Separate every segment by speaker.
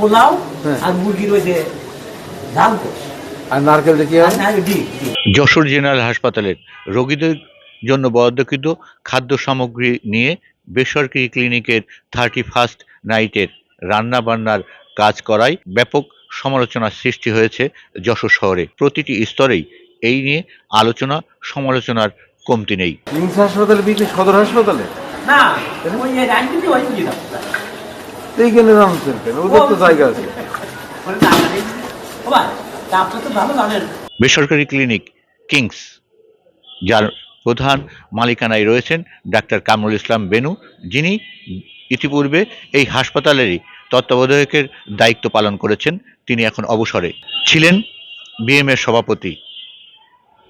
Speaker 1: পোলাও
Speaker 2: হ্যাঁ।
Speaker 1: আর মুরগি রয়েছে ঝাল
Speaker 2: আর নারকেল।
Speaker 3: যশোর জেনারেল হাসপাতালের রোগীদের জন্য বরাদ্দকৃত খাদ্য সামগ্রী নিয়ে বেসরকারি ক্লিনিকের থার্টি ফার্স্ট নাইটের রান্না বান্নার কাজ করায় ব্যাপক সমালোচনার সৃষ্টি হয়েছে যশোর শহরে। প্রতিটি স্তরেই এই নিয়ে আলোচনা সমালোচনার কমতি নেই।
Speaker 2: হাসপাতালে সদর হাসপাতালে?
Speaker 1: না ওই যে রাজনীতি হয়েছে যেটা
Speaker 2: এইখানে জানতেন কেন? ওদের তো জায়গা আছে।
Speaker 3: বেসরকারি ক্লিনিক কিংস, যার প্রধান মালিকানায় রয়েছেন ডাক্তার কামরুল ইসলাম বেনু, যিনি ইতিপূর্বে এই হাসপাতালেরই তত্ত্বাবধায়কের দায়িত্ব পালন করেছেন। তিনি এখন অবসরে ছিলেন বিএমএর সভাপতি।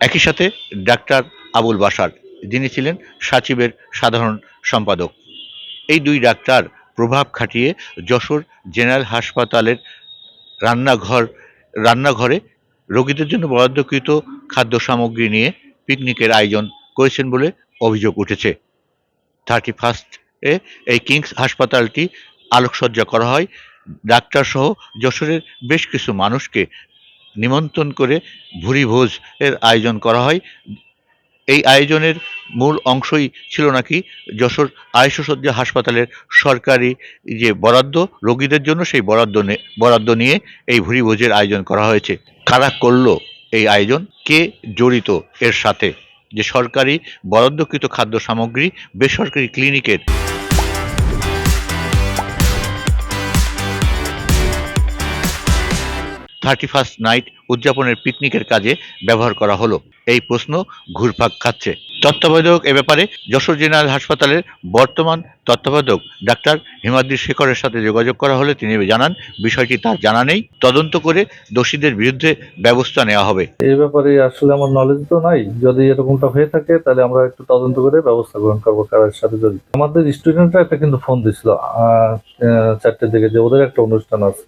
Speaker 3: একই সাথে ডাক্তার আবুল বাসার যিনি ছিলেন সাচিবের সাধারণ সম্পাদক। এই দুই ডাক্তার প্রভাব খাটিয়ে যশোর জেনারেল হাসপাতালের রান্নাঘর, রান্নাঘরে রোগীদের জন্য বরাদ্দকৃত খাদ্য সামগ্রী নিয়ে পিকনিকের আয়োজন করেছেন বলে অভিযোগ উঠেছে। থার্টি ফার্স্টে এই কিংস হাসপাতালটি আলোকসজ্জা করা হয়। ডাক্তার সহ যশোরের বেশ কিছু মানুষকে নিমন্ত্রণ করে ভুরি ভোজ এর আয়োজন করা হয়। এই আয়োজনের মূল অংশই ছিল নাকি যশোর আয়ুষসজ্জা হাসপাতালের সরকারি যে বরাদ্দ, রোগীদের জন্য সেই বরাদ্দ বরাদ্দ নিয়ে এই ভুরি ভোজের আয়োজন করা হয়েছে। কারা করল এই আয়োজন? কে জড়িত এর সাথে? যে সরকারি বরাদ্দকৃত খাদ্য সামগ্রী বেসরকারি ক্লিনিকের থার্টি ফার্স্ট নাইট উদযাপনের পিকনিকের কাজে ব্যবহার করা হলো। এই প্রশ্ন ঘুরপাক খাচ্ছে। তত্ত্বাবধায়ক এ ব্যাপারে যশোর জেনারেল হাসপাতালের বর্তমান তত্ত্বাবধায়ক ডাক্তার হিমাদ্রি শেখরের সাথে যোগাযোগ করা হলে তিনি জানান, বিষয়টি তার জানা নেই। তদন্ত করে দোষীদের বিরুদ্ধে ব্যবস্থা নেওয়া হবে।
Speaker 4: এই ব্যাপারে আসলে আমার নলেজ তো নাই। যদি এরকমটা হয়ে থাকে, তাহলে আমরা একটু তদন্ত করে ব্যবস্থা গ্রহণ করব কারোর সাথে যদি আমাদের স্টুডেন্টরা একটা কিন্তু ফোন দিছিল চারটের দিকে যে ওদের একটা অনুষ্ঠান আছে।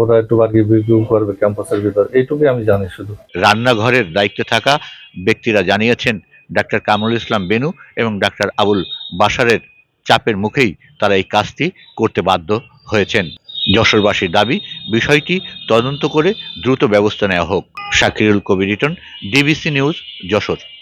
Speaker 4: ওরা একটু বার্বিকিউ করবে ক্যাম্পাসের ভিতর। এইটুকুই আমি জানি শুধু।
Speaker 3: রান্নাঘরের দায়িত্বে থাকা ব্যক্তিরা জানিয়েছেন, ডাক্তার কামরুল ইসলাম বেনু এবং ডাক্তার আবুল বাসারের চাপের মুখেই তারা এই কাজটি করতে বাধ্য হয়েছেন। যশোরবাসীর দাবি, বিষয়টি তদন্ত করে দ্রুত ব্যবস্থা নেওয়া হোক। Shakirul Kabir Riton, DBC news, Jashore.